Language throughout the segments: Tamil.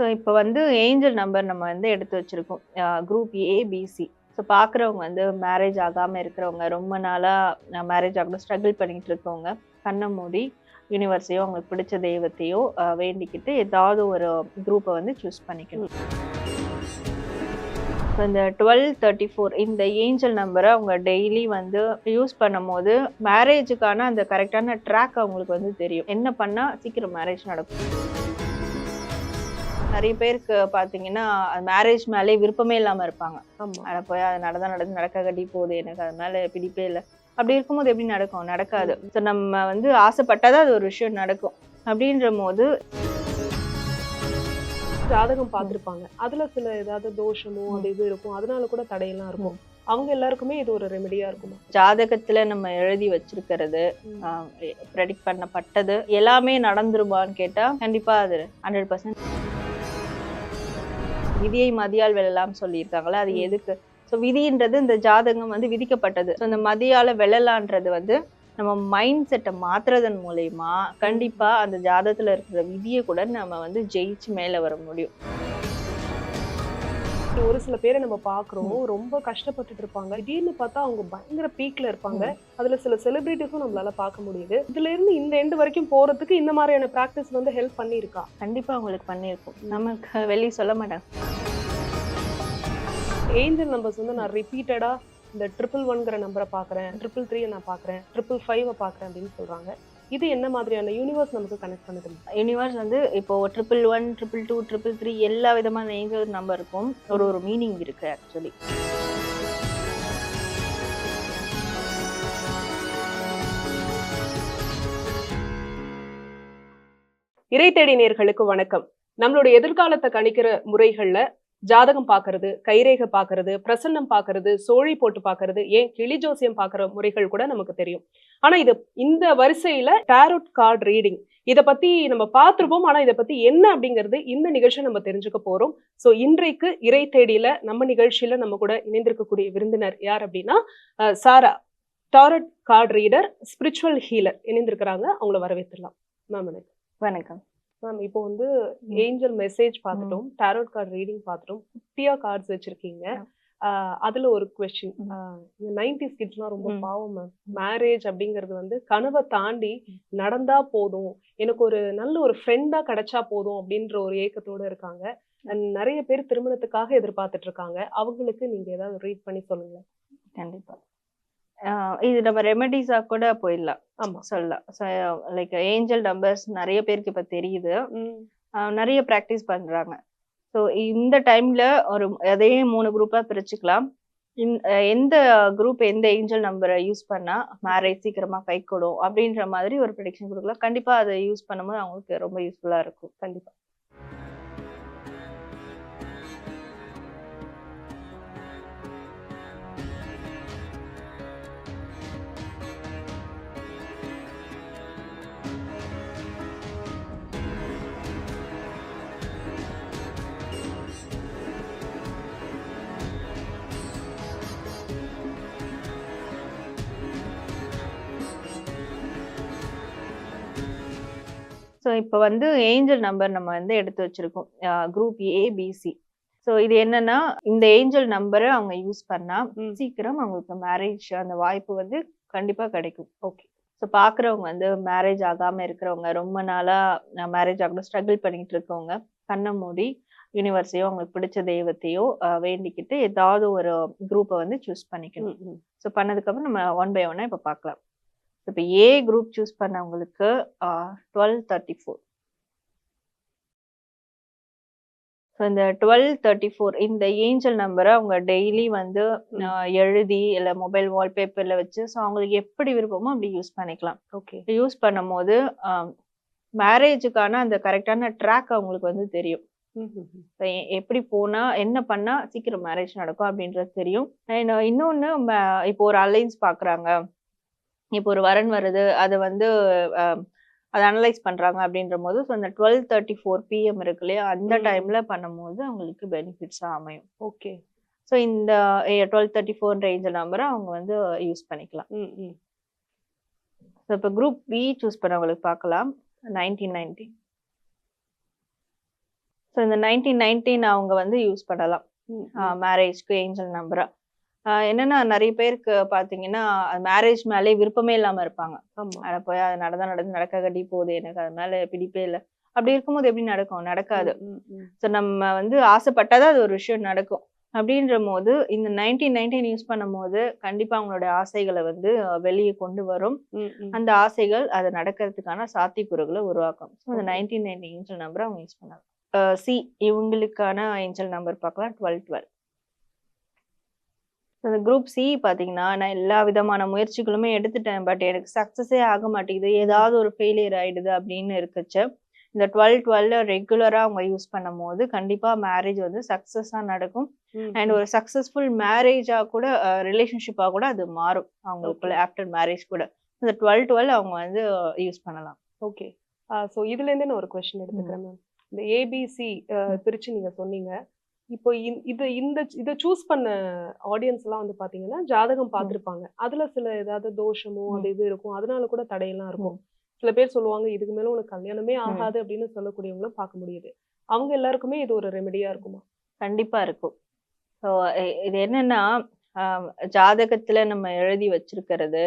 ஸோ இப்போ வந்து ஏஞ்சல் நம்பர் நம்ம வந்து எடுத்து வச்சுருக்கோம். குரூப் ஏபிசி ஸோ பார்க்குறவங்க வந்து மேரேஜ் ஆகாமல் இருக்கிறவங்க ரொம்ப நாளாக மேரேஜ் ஆகணும் ஸ்ட்ரகிள் பண்ணிக்கிட்டு இருக்கவங்க கண்ணை மூடி யூனிவர்ஸையோ அவங்களுக்கு பிடிச்ச தெய்வத்தையோ வேண்டிக்கிட்டு ஏதாவது ஒரு குரூப்பை வந்து சூஸ் பண்ணிக்கணும். ஸோ இந்த டுவெல் தேர்ட்டி ஃபோர் இந்த ஏஞ்சல் நம்பரை அவங்க டெய்லி வந்து யூஸ் பண்ணும்போது மேரேஜுக்கான அந்த கரெக்டான ட்ராக் அவங்களுக்கு வந்து தெரியும். என்ன பண்ணால் சீக்கிரம் மேரேஜ் நடக்கும். நிறைய பேருக்கு பார்த்தீங்கன்னா மேரேஜ் மேலே விருப்பமே இல்லாமல் இருப்பாங்க. அட போய் அது நடந்தா நடந்து நடக்க கட்டி போகுது. எனக்கு அது மேலே பிடிப்பே இல்லை. அப்படி இருக்கும்போது எப்படி நடக்கும்? நடக்காது. ஸோ நம்ம வந்து ஆசைப்பட்டாதான் அது ஒரு விஷயம் நடக்கும். அப்படின்ற போது ஜாதகம் பார்த்திருப்பாங்க. அதுல சில ஏதாவது தோஷமோ அது இது இருக்கும். அதனால கூட தடையெல்லாம் இருக்கும். அவங்க எல்லாருக்குமே இது ஒரு ரெமெடியா இருக்குமா? ஜாதகத்துல நம்ம எழுதி வச்சிருக்கிறது ப்ரெடிக்ட் பண்ணப்பட்டது எல்லாமே நடந்துருமான்னு கேட்டா கண்டிப்பா அது ஹண்ட்ரட் பர்சன்ட் விதியை மதியால் வெல்லலாம் சொல்லியிருக்காங்களே அது. எதுக்கு? ஸோ விதின்றது இந்த ஜாதகம் வந்து விதிக்கப்பட்டது. ஸோ இந்த மதியால வெல்லலான்றது வந்து நம்ம மைண்ட் செட்டை மாத்துறதன் மூலயமா கண்டிப்பா அந்த ஜாதகத்துல இருக்கிற விதியை கூட நம்ம வந்து ஜெயிச்சு மேல வர முடியும். ஒரு சில பேரை நம்ம பாக்குறோம் ரொம்ப கஷ்டப்பட்டுட்டு இருப்பாங்க. திடீர்னு பார்த்தா அவங்க பயங்கர பீக்ல இருப்பாங்க. அதுல சில செலிபிரிட்டிஸும் நம்மளால பார்க்க முடியுது. இதுல இருந்து இந்த எண்டு வரைக்கும் போறதுக்கு இந்த மாதிரியான பிராக்டிஸ் வந்து ஹெல்ப் பண்ணியிருக்கா? கண்டிப்பா உங்களுக்கு பண்ணியிருக்கும். நமக்கு வெளியே சொல்ல மாட்டாங்க. ஏஞ்சல் நம்பர்ஸ் வந்து நான் ரிப்பீட்டடா இந்த ட்ரிபிள் ஒன்ங்கிற நம்பரை பார்க்குறேன் ட்ரிபிள் த்ரீ நான் பார்க்குறேன் ட்ரிபிள் ஃபைவை பார்க்குறேன் அப்படின்னு சொல்றாங்க. இது என்ன மாதிரியான யூனிவர்ஸ் நமக்கு கனெக்ட் பண்ணுது? யூனிவர்ஸ் வந்து இப்போ triple one triple two triple three எல்லா விதமான ஏஞ்சல் நம்பருக்கும் ஒரு ஒரு மீனிங் இருக்கு ஆக்சுவலி இறை தேடி நேர்களுக்கு வணக்கம். நம்மளுடைய எதிர்காலத்தை கணிக்கிற முறைகள்ல ஜாதகம் பார்க்கறது கைரேகை பார்க்கறது பிரசன்னம் பார்க்கறது சோழி போட்டு பார்க்கறது ஏன் கிளி ஜோசியம் பார்க்கிற முறைகள் கூட நமக்கு தெரியும். ஆனா இது இந்த வரிசையில டேரோட் கார்டு ரீடிங் இத பத்தி நம்ம பார்த்துருப்போம். ஆனா இதை பத்தி என்ன அப்படிங்கிறது இந்த நிகழ்ச்சியை நம்ம தெரிஞ்சுக்க போறோம். சோ இன்றைக்கு இறை தேடியில நம்ம நிகழ்ச்சியில நம்ம கூட இணைந்திருக்கக்கூடிய விருந்தினர் யார் அப்படின்னா Sara tarot card reader spiritual healer இணைந்திருக்கிறாங்க. அவங்கள வரவேற்றுலாம். மேம் வணக்கம். வணக்கம். மேம் இப்போ வந்து ஏஞ்சல் மெசேஜ் பார்த்துட்டோம் டாரோட் கார்டு ரீடிங் பார்த்துட்டோம் குட்டியா கார்ட்ஸ் வச்சிருக்கீங்க. அதுல ஒரு கொஸ்டின் நைன்டிஸ் கிட்ஸ்லாம் ரொம்ப. பாவம் மேம். மேரேஜ் அப்படிங்கிறது வந்து கனவை தாண்டி நடந்தா போதும். எனக்கு ஒரு நல்ல ஒரு ஃப்ரெண்டா கிடைச்சா போதும் அப்படின்ற ஒரு ஏக்கத்தோட இருக்காங்க. நிறைய பேர் திருமணத்துக்காக எதிர்பார்த்துட்டு இருக்காங்க. அவங்களுக்கு நீங்க ஏதாவது ரீட் பண்ணி சொல்லுங்க கண்டிப்பா. இது நம்ம ரெமெடிஸா கூட போயிடலாம். ஆமா. சொல்லலாம். லைக் ஏஞ்சல் நம்பர்ஸ் நிறைய பேருக்கு இப்ப தெரியுது. நிறைய ப்ராக்டிஸ் பண்றாங்க. ஸோ இந்த டைம்ல ஒரு அதே மூணு குரூப்பா பிரிச்சுக்கலாம். எந்த குரூப் எந்த ஏஞ்சல் நம்பரை யூஸ் பண்ணா மேரேஜ் சீக்கிரமா கை கொடும் அப்படின்ற மாதிரி ஒரு ப்ரெடிக்ஷன் கொடுக்கலாம். கண்டிப்பா அதை யூஸ் பண்ணும்போது அவங்களுக்கு ரொம்ப யூஸ்ஃபுல்லா இருக்கும். கண்டிப்பா. ஸோ இப்போ வந்து ஏஞ்சல் நம்பர் நம்ம வந்து எடுத்து வச்சிருக்கோம். குரூப் ஏபிசி ஸோ இது என்னன்னா இந்த ஏஞ்சல் நம்பரை அவங்க யூஸ் பண்ணா. சீக்கிரம் அவங்களுக்கு மேரேஜ் அந்த வாய்ப்பு வந்து கண்டிப்பா கிடைக்கும். ஓகே ஸோ பார்க்குறவங்க வந்து மேரேஜ் ஆகாம இருக்கிறவங்க ரொம்ப நாளா மேரேஜ் ஆகணும் ஸ்ட்ரகிள் பண்ணிக்கிட்டு இருக்கவங்க கண்ணை மூடி யூனிவர்ஸையோ அவங்களுக்கு பிடிச்ச தெய்வத்தையோ வேண்டிக்கிட்டு ஏதாவது ஒரு குரூப்பை வந்து சூஸ் பண்ணிக்கணும். ஸோ பண்ணதுக்கப்புறம் நம்ம ஒன் பை ஒன்னாக இப்போ பார்க்கலாம் இப்போ ஏ குரூப் சூஸ் பண்ணவங்களுக்கு டுவெல் தேர்ட்டி ஃபோர் ஸோ இந்த டுவெல் தேர்ட்டி ஃபோர் இந்த ஏஞ்சல் நம்பரை அவங்க டெய்லி வந்து எழுதி இல்லை மொபைல் வால்பேப்பரில் வச்சு ஸோ அவங்களுக்கு எப்படி விருப்பமோ அப்படி யூஸ் பண்ணிக்கலாம். ஓகே யூஸ் பண்ணும்போது மேரேஜுக்கான அந்த கரெக்டான ட்ராக் அவங்களுக்கு வந்து தெரியும். எப்படி போனா என்ன பண்ணா சீக்கிரம் மேரேஜ் நடக்கும் அப்படின்றது தெரியும். இன்னொன்னு இப்போ ஒரு அலைன்ஸ் பாக்குறாங்க. இப்போ ஒரு வரன் வருது அதை வந்து அதை அனலைஸ் பண்றாங்க அப்படின்ற போது ஸோ அந்த டுவெல் தேர்ட்டி ஃபோர் பிஎம் இருக்கு இல்லையா? அந்த. டைம்ல பண்ணும்போது அவங்களுக்கு பெனிஃபிட்ஸாக அமையும். ஓகே. ஸோ இந்த டுவெல் தேர்ட்டி ஃபோர் ரேஞ்ச் நம்பரை அவங்க வந்து யூஸ் பண்ணிக்கலாம். ஸோ இப்போ குரூப் பி சூஸ் பண்ணவங்களுக்கு பார்க்கலாம். நைன்டீன் நைன்டி ஸோ இந்த நைன்டீன் நைன்டீன் அவங்க வந்து யூஸ் பண்ணலாம். மேரேஜ்க்கு ஏஞ்சல் நம்பரா என்னன்னா நிறைய பேருக்கு பாத்தீங்கன்னா மேரேஜ் மேலே விருப்பமே இல்லாம இருப்பாங்க. அட போய் அது நடந்தா நடந்து நடக்க கட்டி போகுது எனக்கு அது மேல பிடிப்பே இல்லை. அப்படி இருக்கும்போது எப்படி நடக்கும்? நடக்காது. ஸோ நம்ம வந்து ஆசைப்பட்டாதான் அது ஒரு விஷயம் நடக்கும். அப்படின்ற போது இந்த நைன்டீன் நைன்டீன் யூஸ் பண்ணும் போது கண்டிப்பா அவங்களுடைய ஆசைகளை வந்து வெளியே கொண்டு வரும். அந்த ஆசைகள் அது நடக்கிறதுக்கான சாத்தியக்கூறுகளை உருவாக்கும். ஸோ இந்த Okay. Nineteen nineteen angel number அவங்க யூஸ் பண்ணலாம். சி இவங்களுக்கான ஏஞ்சல் நம்பர் பார்க்கலாம். டுவெல் டுவெல் அந்த குரூப் சி பார்த்தீங்கன்னா நான் எல்லா விதமான முயற்சிகளுமே எடுத்துட்டேன். பட் எனக்கு சக்ஸஸே ஆக மாட்டேங்குது. ஏதாவது ஒரு ஃபெயிலியர் ஆயிடுது அப்படின்னு இருக்குச்ச இந்த டுவெல் டுவெல் ரெகுலராக அவங்க யூஸ் பண்ணும் போது கண்டிப்பாக மேரேஜ் வந்து சக்ஸஸாக நடக்கும். அண்ட் ஒரு சக்ஸஸ்ஃபுல் மேரேஜாக கூட ரிலேஷன்ஷிப்பாக கூட அது மாறும். அவங்களுக்குள்ள ஆஃப்டர் மேரேஜ் கூட. இந்த டுவெல் டுவெல் அவங்க வந்து யூஸ் பண்ணலாம். ஓகே ஸோ இதுல இருந்தே நான் ஒரு கொஸ்டின் எடுத்துக்கிறேன் மேம் இந்த ஏபிசி பிரிச்சு நீங்க சொன்னீங்க. இப்போ இது இந்த இதை சூஸ் பண்ண ஆடியன்ஸ் எல்லாம் வந்து பாத்தீங்கன்னா ஜாதகம் பார்த்திருப்பாங்க அதுல சில ஏதாவது தோஷமோ அது இது இருக்கும். அதனால கூட தடையெல்லாம் இருக்கும். சில பேர் சொல்லுவாங்க இதுக்கு மேல உனக்கு கல்யாணமே ஆகாது அப்படின்னு சொல்லக்கூடியவங்களும் பார்க்க முடியுது. அவங்க எல்லாருக்குமே இது ஒரு ரெமெடியா இருக்குமா? கண்டிப்பா இருக்கும். ஸோ இது என்னன்னா ஜாதகத்துல நம்ம எழுதி வச்சிருக்கிறது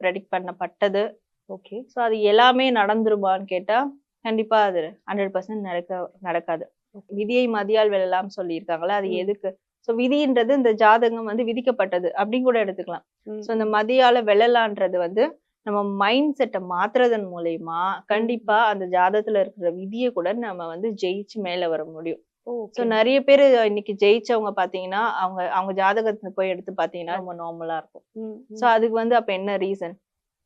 ப்ரெடிக்ட் பண்ணப்பட்டது. ஓகே. ஸோ அது எல்லாமே நடந்துருமான்னு கேட்டா கண்டிப்பா அது ஹண்ட்ரட் பர்சன்ட் நடக்க நடக்காது. விதியை மதியால் வெல்லலாம் சொல்லியிருக்காங்களே அது. எதுக்கு? ஸோ விதின்றது இந்த ஜாதகம் வந்து விதிக்கப்பட்டது அப்படின்னு கூட எடுத்துக்கலாம். ஸோ இந்த மதியால வெல்லலான்றது வந்து நம்ம மைண்ட் செட்டை மாத்துறதன் மூலயமா கண்டிப்பா அந்த ஜாதகத்துல இருக்கிற விதியை கூட நம்ம வந்து ஜெயிச்சு மேல வர முடியும். ஸோ நிறைய பேர் இன்னைக்கு ஜெயிச்சவங்க பாத்தீங்கன்னா அவங்க அவங்க ஜாதகத்தை போய் எடுத்து பாத்தீங்கன்னா ரொம்ப நார்மலா இருக்கும். ஸோ அதுக்கு வந்து அப்ப என்ன ரீசன்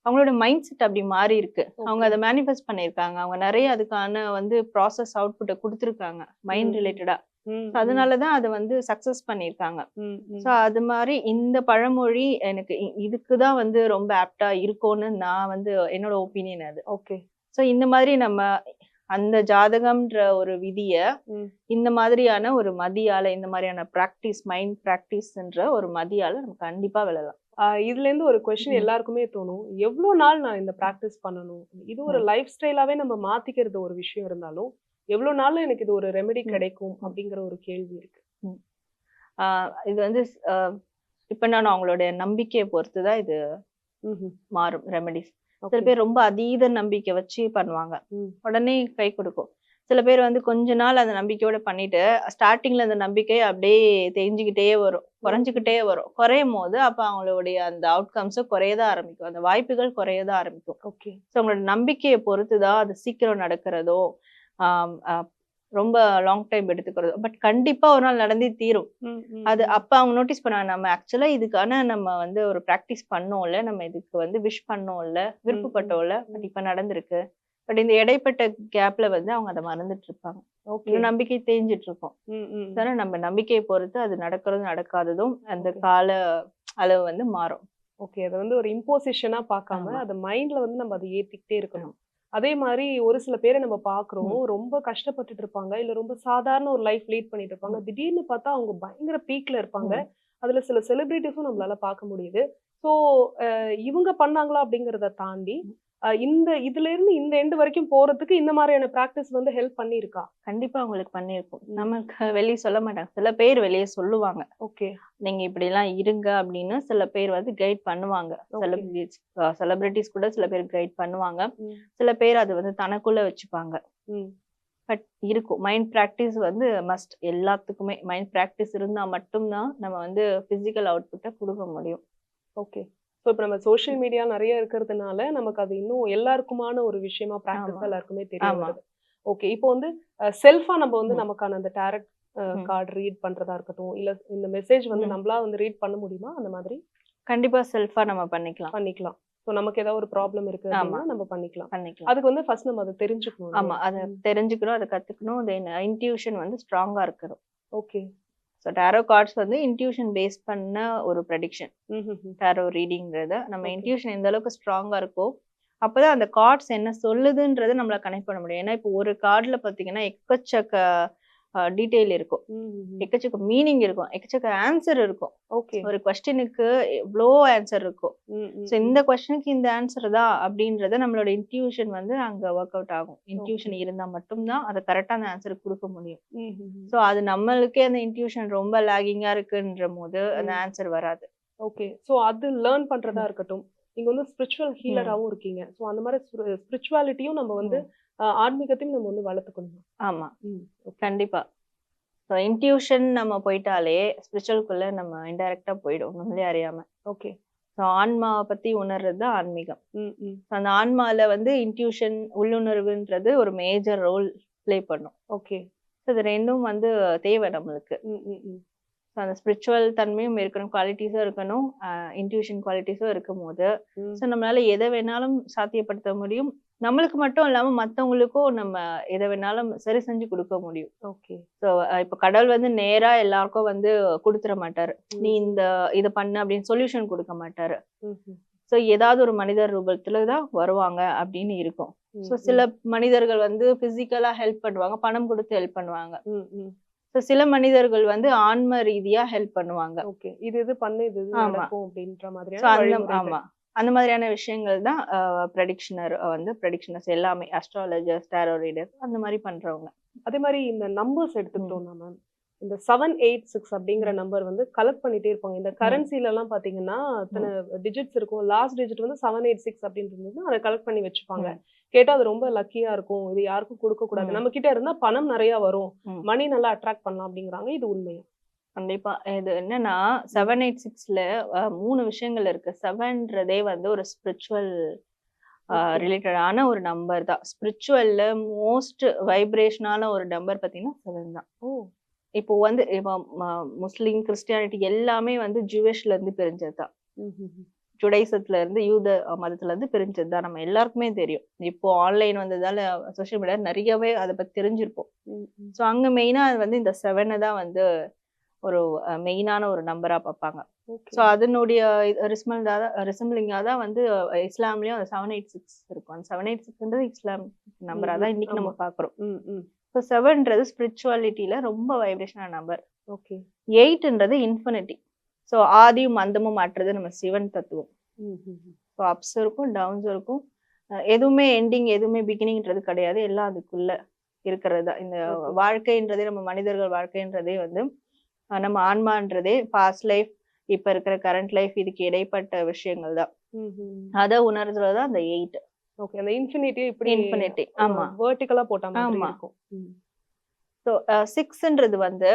அவங்களோட மைண்ட் செட் அப்படி மாறி இருக்கு. அவங்க அதை மேனிஃபெஸ்ட் பண்ணியிருக்காங்க. அவங்க நிறைய அதுக்கான வந்து ப்ராசஸ் அவுட்புட்டை கொடுத்துருக்காங்க மைண்ட். ரிலேட்டடா அதனாலதான் அதை வந்து சக்சஸ் பண்ணியிருக்காங்க. ஸோ அது மாதிரி இந்த பழமொழி எனக்கு இதுக்குதான் வந்து ரொம்ப ஆப்டா இருக்கும்னு நான் வந்து என்னோட ஒப்பீனியன் அது. ஓகே ஸோ இந்த மாதிரி நம்ம அந்த ஜாதகம்ன்ற ஒரு விதிய. இந்த மாதிரியான ஒரு மதியால இந்த மாதிரியான ப்ராக்டிஸ் மைண்ட் ப்ராக்டிஸ்ன்ற ஒரு மதியால நம்ம கண்டிப்பா விழலாம். இதுல இருந்து ஒரு ம். எல்லாருக்குமே தோணும் எவ்வளவு நாள் நான் இந்த பிராக்டிஸ் பண்ணணும் இது ஒரு லைஃப் ஸ்டைலாவே நம்ம மாத்திக்கிறது ஒரு விஷயம் இருந்தாலும் எவ்வளவு நாள்ல எனக்கு இது ஒரு ரெமெடி. கிடைக்கும் அப்படிங்கிற ஒரு கேள்வி இருக்கு ஆஹ் இது வந்து இப்ப நான் அவங்களுடைய நம்பிக்கையை பொறுத்து தான் இது. மாறும் ரெமெடிஸ் சில. பேர் ரொம்ப அதீத நம்பிக்கை வச்சு பண்ணுவாங்க. உடனே கை கொடுக்கும் சில பேர் வந்து கொஞ்ச நாள் அந்த நம்பிக்கையோட பண்ணிட்டு ஸ்டார்டிங்ல அந்த நம்பிக்கை அப்படியே தேஞ்சுக்கிட்டே வரும். குறைஞ்சுக்கிட்டே வரும். குறையும் போது அப்ப அவங்களுடைய அந்த அவுட்கம்ஸும் குறையத ஆரம்பிக்கும். அந்த வாய்ப்புகள் குறையத ஆரம்பிக்கும். ஓகே ஸோ அவங்களோட நம்பிக்கையை பொறுத்து தான் அது சீக்கிரம் நடக்கிறதோ ரொம்ப லாங் டைம் எடுத்துக்கிறதோ பட் கண்டிப்பா ஒரு நாள் நடந்தே தீரும். அது அப்ப அவங்க நோட்டீஸ் பண்ணாங்க நம்ம ஆக்சுவலா இதுக்கான நம்ம வந்து ஒரு ப்ராக்டிஸ் பண்ணோம்ல நம்ம இதுக்கு வந்து விஷ் பண்ணோம்ல விருப்பப்பட்டோம்ல பட் இப்ப நடந்திருக்கு. பட் இந்த இடைப்பட்ட கேப்ல வந்து அவங்க அதை மறந்துட்டு இருப்பாங்க நம்பிக்கை தேஞ்சிட்டு இருக்கும் அதனால நம்ம நம்பிக்கையை பொறுத்து அது நடக்கிறதும் நடக்காததும் அந்த. கால அளவு வந்து மாறும். ஓகே அதை வந்து ஒரு இம்போசிஷனா பார்க்காம. அதை மைண்ட்ல வந்து நம்ம அதை ஏத்திக்கிட்டே இருக்கணும். அதே மாதிரி ஒரு சில பேரை நம்ம பாக்குறோம் ரொம்ப கஷ்டப்பட்டுட்டு இருப்பாங்க இல்ல ரொம்ப சாதாரண ஒரு லைஃப் லீட் பண்ணிட்டு இருப்பாங்க. திடீர்னு பார்த்தா அவங்க பயங்கர பீக்ல இருப்பாங்க. அதுல சில செலிபிரிட்டிஸும் நம்மளால பார்க்க முடியுது. ஸோ இவங்க பண்ணாங்களா அப்படிங்கறத தாண்டி இந்த இதுல இருந்து இந்த எண்டு வரைக்கும் போறதுக்கு இந்த மாதிரியான பிராக்டிஸ் வந்து ஹெல்ப் பண்ணியிருக்கா? கண்டிப்பா அவங்களுக்கு பண்ணியிருக்கும். நமக்கு வெளியே சொல்ல மாட்டாங்க. சில பேர் வெளியே சொல்லுவாங்க. ஓகே. நீங்க இப்படி எல்லாம் இருங்க அப்படின்னு சில பேர் வந்து கைட் பண்ணுவாங்க. செலிபிரிட்டிஸ் செலிபிரிட்டிஸ் கூட சில பேர் கைட் பண்ணுவாங்க. சில பேர் அது வந்து தனக்குள்ள வச்சுப்பாங்க. பட் இருக்கும். மைண்ட் ப்ராக்டிஸ் வந்து மஸ்ட் எல்லாத்துக்குமே. மைண்ட் ப்ராக்டிஸ் இருந்தா மட்டும்தான் நம்ம வந்து பிசிக்கல் அவுட்புட்டை கொடுக்க முடியும். ஓகே. ஸோ இப்போ நம்ம சோஷியல் மீடியா நிறைய இருக்கிறதுனால நமக்கு அது இன்னும் எல்லாருக்குமான ஒரு விஷயமா ப்ராக்டிஸா ஆமா. எல்லாருக்குமே தெரிய ஆமா. வருது ஓகே இப்போ வந்து செல்ஃபா நம்ம வந்து. நமக்கான அந்த டேரட் ம். கார்டு ரீட் பண்றதா இருக்கட்டும் இல்ல இந்த மெசேஜ் வந்து. நம்மளா வந்து ரீட் பண்ண முடியுமா அந்த மாதிரி கண்டிப்பா செல்ஃபா நம்ம பண்ணிக்கலாம் பண்ணிக்கலாம் ஸோ நமக்கு ஏதாவது ஒரு ப்ராப்ளம் இருக்கு. அப்படின்னா நம்ம பண்ணிக்கலாம் பண்ணிக்கலாம் அதுக்கு வந்து ஃபர்ஸ்ட் நம்ம அதை தெரிஞ்சுக்கணும் ஆமா அதை தெரிஞ்சுக்கணும் அதை கத்துக்கணும் தென் இன்ட்யூஷன் வந்து ஸ்ட்ராங்கா இருக்கணும் ஓகே ஸோ டேரோ கார்ட்ஸ் வந்து இன்ட்யூஷன் பேஸ் பண்ண ஒரு ப்ரெடிக்ஷன் டேரோ ரீடிங்கிறத நம்ம. இன்ட்யூஷன் எந்த அளவுக்கு ஸ்ட்ராங்கா இருக்கோ அப்பதான் அந்த கார்ட்ஸ் என்ன சொல்லுதுன்றதை நம்மளால கனெக்ட் பண்ண முடியும். ஏன்னா இப்போ ஒரு கார்டுல பாத்தீங்கன்னா எக்கச்சக்க டீட்டெயில் இருக்கும். எக்கச்சக்க மீனிங் இருக்கும். எக்கச்சக்க ஆன்சர் இருக்கும். ஓகே. ஒரு கொஸ்டினுக்கு எவ்வளோ ஆன்சர் இருக்கும் ஸோ இந்த கொஸ்டினுக்கு இந்த ஆன்சர் தான் அப்படின்றத நம்மளோட இன்ட்யூஷன் வந்து அங்க ஒர்க் அவுட் ஆகும். இன்ட்யூஷன் இருந்தா மட்டும்தான் அதை கரெக்டா அந்த ஆன்சர் கொடுக்க முடியும். ஸோ அது நம்மளுக்கே அந்த இன்ட்யூஷன் ரொம்ப லாகிங்கா இருக்குன்ற போது அந்த. ஆன்சர் வராது. ஓகே. சோ அது லேர்ன் பண்றதா இருக்கட்டும். நீங்க வந்து ஸ்பிரிச்சுவல் ஹீலராவும் இருக்கீங்க. சோ அந்த மாதிரி ஸ்பிரிச்சுவாலிட்டியும் நம்ம வந்து ஆன்மீகத்தையும் நம்ம வந்து வளர்த்துக்கணும். ஆமா. கண்டிப்பா. ஸோ இன்ட்யூஷன் நம்ம போயிட்டாலே ஸ்பிரிச்சுவல்குள்ள நம்ம இன்டைரக்டா போயிடும் நம்மளே அறியாம. ஓகே ஸோ ஆன்மாவை பத்தி உணர்றது தான் ஆன்மீகம். அந்த ஆன்மால வந்து இன்ட்யூஷன் உள்ளுணர்வுன்றது ஒரு மேஜர் ரோல் ப்ளே பண்ணும். ஓகே ஸோ இது ரெண்டும் வந்து தேவை நம்மளுக்கு. ஸோ அந்த ஸ்பிரிச்சுவல் தன்மையும் இருக்கணும் குவாலிட்டிஸும் இருக்கணும் இன்ட்யூஷன் குவாலிட்டிஸும் இருக்கும் போது. ஸோ நம்மளால எதை வேணாலும் சாத்தியப்படுத்த முடியும். நம்மளுக்கு மட்டும் இல்லாம மத்தவங்களுக்கும் நம்ம எதை வேணாலும் சரி செஞ்சு கொடுக்க முடியும். ஓகே ஸோ இப்போ கடவுள் வந்து நேரா எல்லாருக்கும் வந்து கொடுத்துட மாட்டாரு. நீ இந்த இதை பண்ணு அப்படின்னு சொல்யூஷன் கொடுக்க மாட்டாரு. ம். ஸோ ஏதாவது ஒரு மனிதர் ரூபத்துல தான் வருவாங்க அப்படின்னு இருக்கும். ம், ஸோ சில மனிதர்கள் வந்து பிசிக்கலா ஹெல்ப் பண்ணுவாங்க பணம் கொடுத்து ஹெல்ப் பண்ணுவாங்க. ஸோ சில மனிதர்கள் வந்து ஆன்ம ரீதியா ஹெல்ப் பண்ணுவாங்க. ஓகே இது இது பண்ணு இது ஆமா. அப்படின்ற வழிமுறைகள். ஆமா. அந்த மாதிரியான விஷயங்கள் தான் ப்ரெடிக்ஷனர் வந்து ப்ரெடிக்ஷனர்ஸ் எல்லாமே அஸ்ட்ராலஜர்ஸ் டேரோ ரீடர் அந்த மாதிரி பண்றவங்க. அதே மாதிரி இந்த நம்பர்ஸ் எடுத்துக்கிட்டோம்னா மேம் இந்த செவன் எயிட் சிக்ஸ் அப்படிங்கிற நம்பர் வந்து கலெக்ட் பண்ணிட்டே இருப்பாங்க. இந்த கரன்சில எல்லாம் பாத்தீங்கன்னா அத்தனை டிஜிட்ஸ் இருக்கும். லாஸ்ட் டிஜிட் வந்து செவன் எயிட் சிக்ஸ் இருந்ததுன்னா அதை கலெக்ட் பண்ணி வச்சுப்பாங்க. கேட்டா அது ரொம்ப லக்கியா இருக்கும். இது யாருக்கும் கொடுக்க கூடாது. நம்ம கிட்ட இருந்தா பணம் நிறைய வரும். மணி நல்லா அட்ராக்ட் பண்ணலாம் அப்படிங்கிறாங்க. இது உண்மையா? கண்டிப்பா. இது என்னன்னா செவன் எயிட் சிக்ஸ்ல மூணு விஷயங்கள் இருக்கு. செவன்றதே வந்து ஒரு ஸ்பிரிச்சுவல். ரிலேட்டடான ஒரு நம்பர் தான். ஸ்பிரிச்சுவல்ல மோஸ்ட் வைப்ரேஷனான ஒரு நம்பர் பார்த்தீங்கன்னா செவன் தான். ஓ. இப்போ வந்து இப்போ முஸ்லிம் கிறிஸ்டியானிட்டி எல்லாமே வந்து ஜூவிஷ்ல இருந்து பிரிஞ்சது தான். ஜுடைசத்துல இருந்து யூத மதத்துல இருந்து பிரிஞ்சது தான். நம்ம எல்லாருக்குமே தெரியும். இப்போ ஆன்லைன் வந்ததால சோஷியல் மீடியா நிறையவே அதை பத்தி தெரிஞ்சிருப்போம். ஸோ அங்க மெயினா அது வந்து இந்த செவனை தான் வந்து ஒரு மெயினான ஒரு நம்பரா பார்ப்பாங்க. ஸோ அதனுடைய ரிஸ்மல்டா தான் ரிசம்பிளிங்காக தான் வந்து இஸ்லாம்லயும் அந்த செவன் எயிட் சிக்ஸ் இருக்கும். அந்த செவன் எயிட் சிக்ஸ்ன்றது இஸ்லாம் நம்பரா தான் இன்னைக்கு நம்ம. பார்க்குறோம். ஸோ செவன்றது ஸ்பிரிச்சுவாலிட்டியில ரொம்ப வைப்ரேஷனான நம்பர் ஓகே. எயிட்ன்றது இன்ஃபினிட்டி ஸோ ஆதியும் அந்தமும் மாற்றுறது நம்ம சிவன் தத்துவம். ஸோ அப்ஸ் இருக்கும் டவுன்ஸ் இருக்கும். எதுவுமே எண்டிங் எதுவுமே பிகினிங்ன்றது கிடையாது. எல்லாம் அதுக்குள்ள இருக்கிறது தான். இந்த. வாழ்க்கைன்றதே நம்ம மனிதர்கள் வாழ்க்கைன்றதே வந்து நம்ம ஆன்மான்றதே பாஸ்ட் லைஃப் இப்ப இருக்கிற கரண்ட் லைஃப் இதுக்கு இடைப்பட்ட விஷயங்கள் தான். அதை உணர்றதுல தான் அந்த எயிட் ஓகே அந்த இன்ஃபினிட்டி இப்படி இன்ஃபினிட்டி ஆமா. வெர்டிகலா போட்ட மாதிரி ஆமா. இருக்கும். ஸோ சிக்ஸ்ன்றது வந்து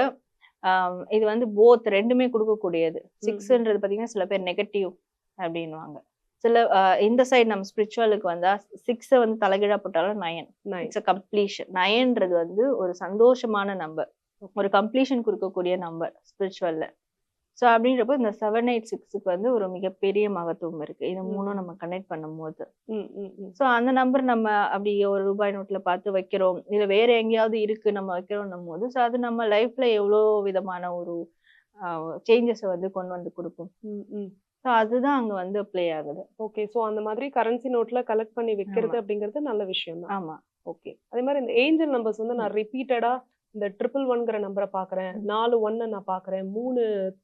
இது வந்து போத் ரெண்டுமே கொடுக்கக்கூடியது. சிக்ஸ்ன்றது பார்த்தீங்கன்னா சில பேர் நெகட்டிவ் அப்படின்னுவாங்க. சில இந்த சைடு நம்ம ஸ்பிரிச்சுவலுக்கு வந்தா சிக்ஸை வந்து தலைகீழா போட்டாலும் நயன். இட்ஸ் அ கம்ப்ளீஷன் நயன்றது வந்து ஒரு சந்தோஷமான நம்பர் ஒரு கம்ப்ளீஷன் கொடுக்கக்கூடிய நம்பர் ஸ்பிரிச்சுவல்ல ஸோ அப்படின்றப்போ இந்த செவன் எயிட் சிக்ஸுக்கு வந்து ஒரு மிகப்பெரிய மகத்துவம் இருக்கு. இது. மூணும் நம்ம கனெக்ட் பண்ணும்போது. ம், ம், ம். ஸோ அந்த நம்பர் நம்ம அப்படி ஒரு ரூபாய் நோட்ல பார்த்து வைக்கிறோம். இல்ல வேற எங்கேயாவது இருக்கு நம்ம வைக்கிறோம் போது ஸோ அது நம்ம லைஃப்ல எவ்வளோ விதமான ஒரு சேஞ்சஸை வந்து கொண்டு வந்து கொடுக்கும். ஸோ அதுதான் அங்க வந்து ப்ளே ஆகுது. ஓகே சோ அந்த மாதிரி கரன்சி நோட்ல கலெக்ட் பண்ணி வைக்கிறது அப்படிங்கிறது நல்ல விஷயம் தான் ஆமா. ஓகே அதே மாதிரி இந்த ஏஞ்சல் நம்பர்ஸ் வந்து நான் ரிப்பீட்டடா இந்த ட்ரிபிள் ஒன்ங்கிற நம்பரை பாக்குறேன். நாலு ஒன்னை நான் பாக்குறேன். மூணு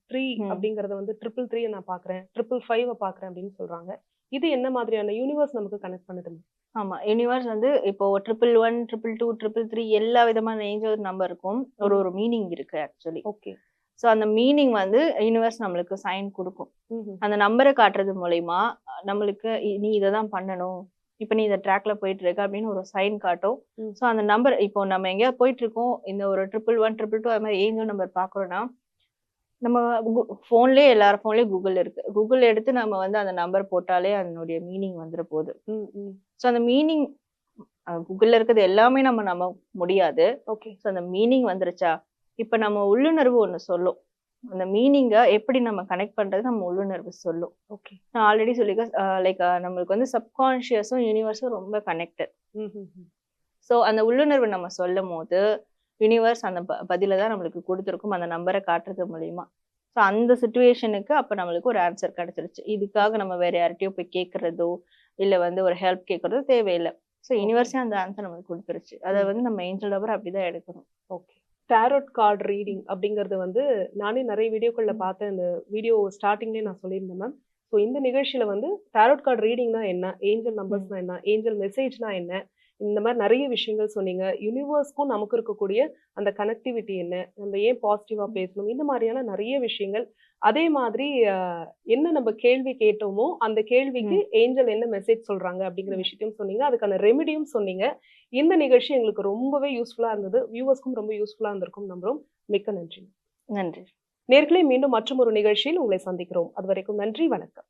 த்ரீ. அப்படிங்கறத வந்து ட்ரிபிள் த்ரீ நான் பாக்குறேன். ட்ரிபிள் ஃபைவ் பாக்குறேன் அப்படின்னு சொல்றாங்க. இது என்ன மாதிரியான யூனிவர்ஸ் நமக்கு கனெக்ட் பண்ணுது? ஆமா. யூனிவர்ஸ் வந்து இப்போ triple one triple two triple three எல்லா விதமான ஏஞ்சல் நம்பர் இருக்கும். ஒரு ஒரு மீனிங் இருக்கு ஆக்சுவலி ஓகே ஸோ அந்த மீனிங் வந்து யூனிவர்ஸ் நம்மளுக்கு சைன் கொடுக்கும். அந்த நம்பரை காட்டுறது மூலயமா நம்மளுக்கு நீ இதை தான் பண்ணணும். இப்போ நீ இந்த ட்ராக்ல போயிட்டு இருக்க அப்படின்னு ஒரு சைன் காட்டும். ஸோ அந்த நம்பர் இப்போ நம்ம எங்கேயாவது போயிட்டு இருக்கோம் இந்த ஒரு ட்ரிபிள் ஒன் ட்ரிபிள் டூ அது மாதிரி ஏஞ்சல் நம்பர் பார்க்குறோன்னா நம்ம ஃபோன்லேயே எல்லார் ஃபோன்லேயும் கூகுள் இருக்கு. கூகுள் எடுத்து நம்ம வந்து அந்த நம்பர் போட்டாலே அதனுடைய மீனிங் வந்துட போகுது. ஸோ அந்த மீனிங் கூகுளில் இருக்கிறது எல்லாமே நம்ம நம்ப முடியாது. ஓகே ஸோ அந்த மீனிங் வந்துருச்சா? இப்போ நம்ம உள்ளுணர்வு ஒன்று சொல்லும். அந்த மீனிங்கை எப்படி நம்ம கனெக்ட் பண்றது நம்ம உள்ளுணர்வு சொல்லும். ஓகே நான் ஆல்ரெடி சொல்லியிருக்கேன் லைக் நம்மளுக்கு வந்து சப்கான்ஷியஸும் யூனிவர்ஸும் ரொம்ப கனெக்டட் ஸோ அந்த உள்ளுணர்வு நம்ம சொல்லும் போது யூனிவர்ஸ் அந்த பதிலை தான் நம்மளுக்கு கொடுத்துருக்கும். அந்த நம்பரை காட்டுறது மூலியமா. ஸோ அந்த சுச்சுவேஷனுக்கு அப்போ நம்மளுக்கு ஒரு ஆன்சர் கிடைச்சிருச்சு. இதுக்காக நம்ம வேற யார்கிட்டயோ போய் கேட்கறதோ இல்லை வந்து ஒரு ஹெல்ப் கேட்கறதோ தேவையில்லை. ஸோ யூனிவர்ஸே அந்த ஆன்சர் நம்மளுக்கு கொடுத்துருச்சு. அதை வந்து நம்ம ஏஞ்சல் நம்பர் அப்படிதான் எடுக்கணும். ஓகே டேரோட் கார்டு ரீடிங் அப்படிங்கிறது வந்து நானே நிறைய வீடியோக்கள்ல. பார்த்தேன். இந்த வீடியோ ஸ்டார்டிங்லேயே நான் சொல்லியிருந்தேன் மேம் ஸோ இந்த நிகழ்ச்சியில வந்து டேரோட் கார்டு ரீடிங்னா என்ன? ஏஞ்சல் நம்பர்ஸ்னா என்ன? ஏஞ்சல் மெசேஜ்னா என்ன? இந்த மாதிரி நிறைய விஷயங்கள் சொன்னீங்க. யூனிவர்ஸ்க்கும் நமக்கு இருக்கக்கூடிய அந்த கனெக்டிவிட்டி என்ன? நம்ம ஏன் பாசிட்டிவா பேசணும்? இந்த மாதிரியான நிறைய விஷயங்கள் அதே மாதிரி என்ன நம்ம கேள்வி கேட்டோமோ அந்த கேள்விக்கு ஏஞ்சல் என்ன மெசேஜ் சொல்றாங்க அப்படிங்கிற விஷயத்தையும் சொன்னீங்க. அதுக்கான ரெமிடியும் சொன்னீங்க. இந்த நிகழ்ச்சி எங்களுக்கு ரொம்பவே யூஸ்ஃபுல்லா இருந்தது. வியூவர்ஸ்க்கும் ரொம்ப யூஸ்ஃபுல்லா இருந்திருக்கும் நம்புறோம். மிக்க நன்றி. நன்றி. நேர்களே மீண்டும் மற்றும் ஒரு நிகழ்ச்சியில் உங்களை சந்திக்கிறோம். அது வரைக்கும் நன்றி வணக்கம்.